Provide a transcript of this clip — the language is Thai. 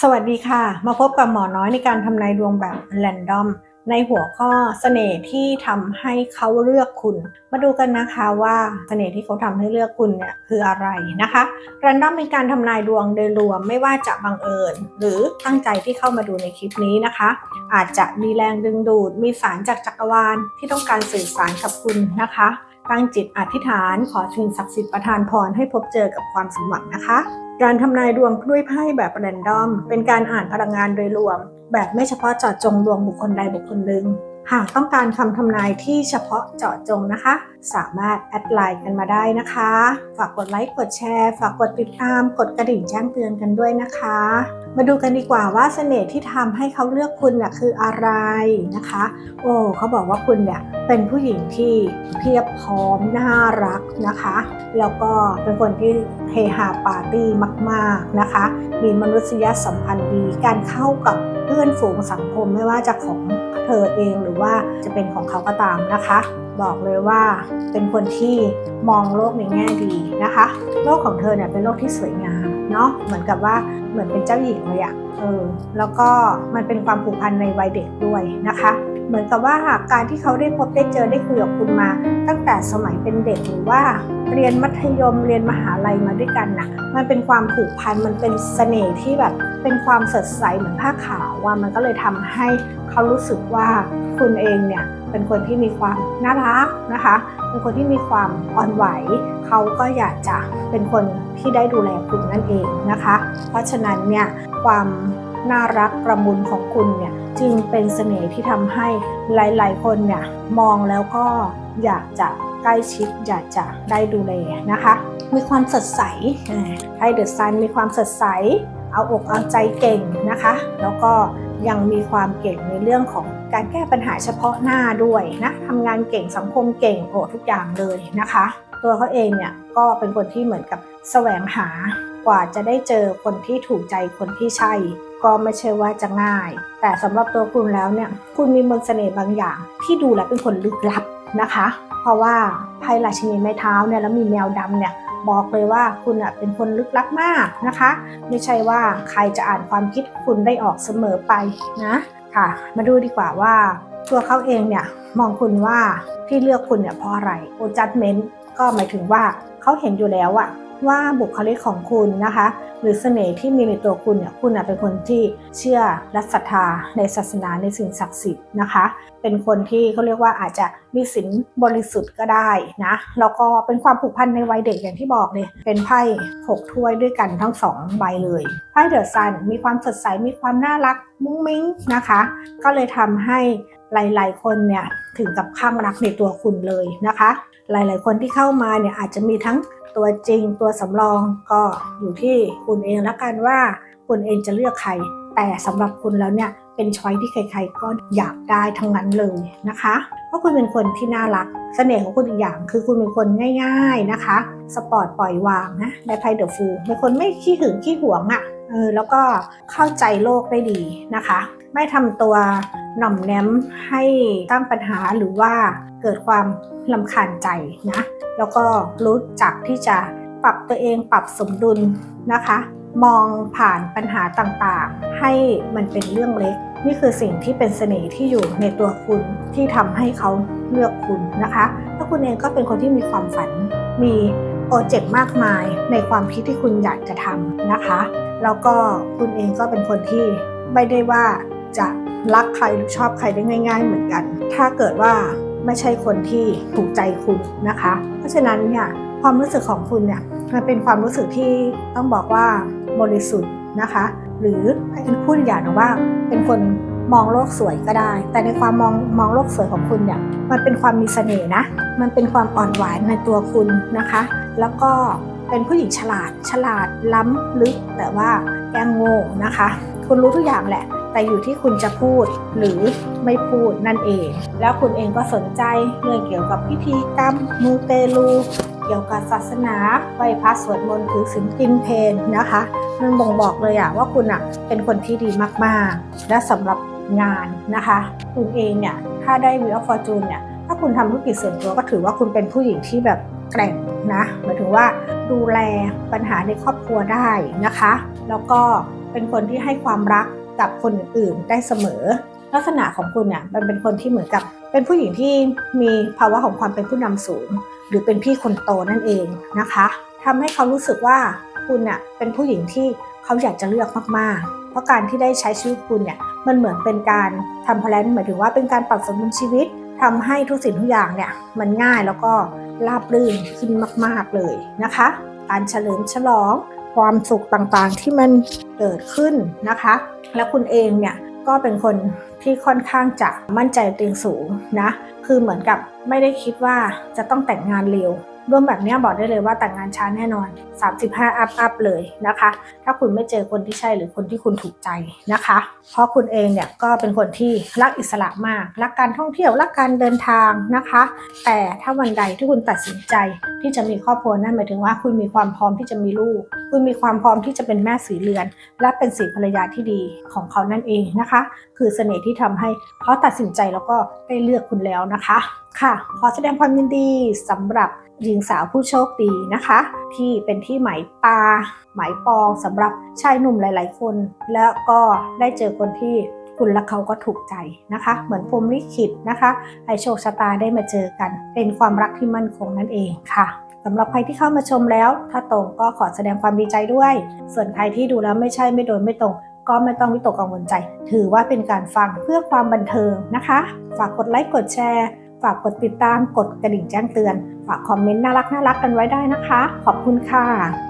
สวัสดีค่ะ มาพบกับหมอน้อยในการทำนายดวงแบบแรนดอม ในหัวข้อเสน่ห์ที่ทำให้เขาเลือกคุณ มาดูกันนะคะว่าเสน่ห์ที่เขาทำให้เลือกคุณเนี่ยคืออะไรนะคะแรนดอมเป็นการทำนายดวงโดยรวมไม่ว่าจะบังเอิญ หรือตั้งใจที่เข้ามาดูในคลิปนี้นะคะ อาจจะมีแรงดึงดูด มีสารจากจักรวาลที่ต้องการสื่อสารกับคุณนะคะตั้งจิตอธิษฐาน ขอสิ่งศักดิ์สิทธิ์ประทานพรให้พบเจอกับความสมหวังนะคะ การทำนายดวงด้วยไพ่แบบแรนดอม เป็นการอ่านพลังงานโดยรวม แบบไม่เฉพาะเจาะจงดวงบุคคลใดบุคคลหนึ่ง หากต้องการคำทำนายที่เฉพาะเจาะจงนะคะ สามารถแอดไลน์กันมาได้นะคะ ฝากกดไลค์กดแชร์ ฝากกดติดตาม กดกระดิ่งแจ้งเตือนกันด้วยนะคะ มาดูกันดีกว่าว่าเสน่ห์ที่ทำให้เขาเลือกคุณเนี่ยคืออะไรนะคะ โอ้เขาบอกว่าคุณเนี่ยเป็นผู้หญิงที่เพียบพร้อมน่ารักนะคะ แล้วก็เป็นคนที่เฮฮาปาร์ตี้มาก ๆนะคะ มีมนุษยสัมพันธ์ดีการเข้ากับ เพื่อนฝูงสังคมไม่ว่าจะของเธอเองหรือว่าจะเป็นของเขาก็ตามนะคะ บอกเลยว่าเป็นคนที่มองโลกในแง่ดีนะคะ โลกของเธอเนี่ยเป็นโลกที่สวยงามเนาะเหมือนกับว่าเหมือนเป็นเจ้าหญิงเลยอะเออแล้วก็มันเป็นความผูกพันในวัยเด็กด้วยนะคะเหมือนกับว่าการที่เขาได้พบได้เจอได้คุยกับคุณมา ตั้งแต่สมัยเป็นเด็กหรือว่าเรียนมัธยมเรียนมหาลัยมาด้วยกันน่ะมันเป็นความผูกพันมันเป็นเสน่ห์ที่แบบเป็นความสดใสเหมือนผ้าขาว ว่ามันก็เลยทำให้เขารู้สึกว่าคุณเองเนี่ยเป็นคนที่มีความน่ารักนะคะ เป็นคนที่มีความอ่อนไหว เขาก็อยากจะเป็นคนที่ได้ดูแลคุณนั่นเองนะคะ เพราะฉะนั้นเนี่ยความน่ารักประมุนของคุณเนี่ยจึงเป็นเสน่ห์ที่ทำให้หลาย ๆ คนเนี่ยมองแล้วก็อยากจะใกล้ชิดอยากจะได้ดูแลนะคะ มีความสดใสไทเดอะซันมีความสดใส เอาอกเอาใจเก่งนะคะ แล้วก็ยังมีความเก่งในเรื่องของการแก้ปัญหาเฉพาะหน้าด้วยนะทำงานเก่งสังคมเก่งโอ้ทุกอย่างเลยนะคะ ตัวเขาเองเนี่ยก็เป็นคนที่เหมือนกับแสวงหากว่าจะได้เจอคนที่ถูกใจคนที่ใช่ ก็ไม่ใช่ว่าจะง่าย แต่สำหรับตัวคุณแล้วเนี่ยคุณมีมนต์เสน่ห์บางอย่าง ที่ดูแล้วเป็นคนลึกลับนะคะ เพราะว่าไพ่ราชินีไม้เท้าเนี่ยแล้วมีแมวดำเนี่ย บอกเลยว่าคุณเป็นคนลึกลับมากนะคะ ไม่ใช่ว่าใครจะอ่านความคิดคุณได้ออกเสมอไปนะค่ะ มาดูดีกว่าว่าตัวเขาเองเนี่ยมองคุณว่าที่เลือกคุณเนี่ยเพราะอะไรโอจัดเมนต์ก็หมายถึงว่าเขาเห็นอยู่แล้วอะ ว่าบุคลิกของคุณนะคะ หรือเสน่ห์ที่มีในตัวคุณเนี่ยคุณเป็นคนที่เชื่อและศรัทธาในศาสนาในสิ่งศักดิ์สิทธิ์นะคะ เป็นคนที่เขาเรียกว่าอาจจะมีศีลบริสุทธิ์ก็ได้นะแล้วก็เป็นความผูกพันในวัยเด็กอย่างที่บอกเลยเป็นไพ่หกถ้วยด้วยกันทั้งสองใบเลยไพ่เดอะซันมีความสดใสมีความน่ารักมุ้งมิ้งนะคะ ก็เลยทำให้หลาย ๆ คนเนี่ยถึงกับข้างรักในตัวคุณเลยนะคะ หลาย ๆ คนที่เข้ามาเนี่ยอาจจะมีทั้งตัวจริงตัวสำรองก็อยู่ที่คุณเองละกันว่าคุณเองจะเลือกใคร แต่สำหรับคุณแล้วเนี่ยเป็นช้อยที่ใคร ๆ ก็อยากได้ทั้งนั้นเลยนะคะ เพราะคุณเป็นคนที่น่ารักเสน่ห์ของคุณอีกอย่างคือคุณเป็นคนง่าย ๆนะคะ สปอร์ตปล่อยวางนะได้ไพ่เดอะฟูเป็นคนไม่ขี้หึงขี้หวงอะ่ะ เออแล้วก็เข้าใจโลกได้ดีนะคะ ไม่ทำตัวหน่อมแนมให้ตั้งปัญหาหรือว่าเกิดความลำคาญใจนะ แล้วก็รู้จักที่จะปรับตัวเองปรับสมดุลนะคะ มองผ่านปัญหาต่างๆ ให้มันเป็นเรื่องเล็ก นี่คือสิ่งที่เป็นเสน่ห์ที่อยู่ในตัวคุณที่ทำให้เขาเลือกคุณนะคะถ้าคุณเองก็เป็นคนที่มีความฝันมีโปรเจกต์มากมายในความคิดที่คุณอยากจะทำนะคะ แล้วก็คุณเองก็เป็นคนที่ไม่ได้ว่าจะรักใครหรือชอบใครได้ง่าย ๆ เหมือนกัน ถ้าเกิดว่าไม่ใช่คนที่ถูกใจคุณนะคะ เพราะฉะนั้นเนี่ยความรู้สึกของคุณเนี่ยมันเป็นความรู้สึกที่ต้องบอกว่าบริสุทธิ์นะคะ หรือพูดอย่างนะว่าเป็นคนมองโลกสวยก็ได้ แต่ในความมองมองโลกสวยของคุณเนี่ยมันเป็นความมีเสน่ห์นะ มันเป็นความอ่อนหวานในตัวคุณนะคะ แล้วก็ เป็นผู้หญิงฉลาด ฉลาดล้ำลึก แต่ว่าแกล้งโง่นะคะ คุณรู้ทุกอย่างแหละ แต่อยู่ที่คุณจะพูดหรือไม่พูดนั่นเอง แล้วคุณเองก็สนใจเรื่องเกี่ยวกับพิธีกรรม มูเตลู เกี่ยวกับศาสนาไหว้พระสวดมนต์ถือศีลกินเพนนะคะมันบ่งบอกเลยอะว่าคุณอะเป็นคนที่ดีมากๆ และสำหรับงานนะคะ คุณเองเนี่ยถ้าได้วิวฟอร์จูนเนี่ยถ้าคุณทำธุรกิจส่วนตัวก็ถือว่าคุณเป็นผู้หญิงที่แบบแกร่งนะหมายถึงว่า ดูแลปัญหาในครอบครัวได้นะคะ แล้วก็เป็นคนที่ให้ความรักกับคนอื่นได้เสมอ ลักษณะของคุณเนี่ยมันเป็นคนที่เหมือนกับ เป็นผู้หญิงที่มีภาวะของความเป็นผู้นำสูง หรือเป็นพี่คนโตนั่นเองนะคะทำให้เขารู้สึกว่าคุณเนี่ยเป็นผู้หญิงที่เขาอยากจะเลือกมากๆ เพราะการที่ได้ใช้ชีวิตคุณเนี่ยมันเหมือนเป็นการทำแพลนหมายถึงว่าเป็นการปรับสมดุลชีวิต ทำให้ทุกสิ่งทุกอย่างเนี่ยมันง่ายแล้วก็ราบรื่นขึ้นมาก ๆเลยนะคะ การเฉลิมฉลองความสุขต่างๆที่มันเกิดขึ้นนะคะ แล้วคุณเองเนี่ยก็เป็นคนที่ค่อนข้างจะมั่นใจตัวเองสูงนะ คือเหมือนกับไม่ได้คิดว่าจะต้องแต่งงานเร็ว ร่วมแบบนี้บอกได้เลยว่าแต่งงานช้าแน่นอน 35 อัพอัพเลยนะคะ ถ้าคุณไม่เจอคนที่ใช่หรือคนที่คุณถูกใจนะคะ เพราะคุณเองเนี่ยก็เป็นคนที่รักอิสระมาก รักการท่องเที่ยว รักการเดินทางนะคะ แต่ถ้าวันใดที่คุณตัดสินใจที่จะมีครอบครัวนั่นหมายถึงว่าคุณมีความพร้อมที่จะมีลูก คุณมีความพร้อมที่จะเป็นแม่สีเรือน และเป็นสีภรรยาที่ดีของเขานั่นเองนะคะ คือเสน่ห์ที่ทำให้เขาตัดสินใจแล้วก็ได้เลือกคุณแล้วนะคะ ค่ะ ขอแสดงความยินดีสำหรับหญิงสาวผู้โชคดีนะคะ ที่เป็นที่หมายตา หมายปองสำหรับชายหนุ่มหลาย ๆ คน แล้วก็ได้เจอคนที่คุณและเขาก็ถูกใจนะคะ เหมือนพรมลิขิตนะคะให้โชคชะตาได้มาเจอกัน เป็นความรักที่มั่นคงนั่นเองค่ะสำหรับใครที่เข้ามาชมแล้ว ถ้าตรงก็ขอแสดงความดีใจด้วย ส่วนใครที่ดูแล้วไม่ใช่ไม่โดนไม่ตรง ก็ไม่ต้องวิตกกังวลใจ ถือว่าเป็นการฟังเพื่อความบันเทิงนะคะ ฝากกดไลค์กดแชร์ากกดติดตาม กดกระดิ่งแจ้งเตือน ฝากคอมเมนต์น่ารักน่ารักกันไว้ได้นะคะ ขอบคุณค่ะ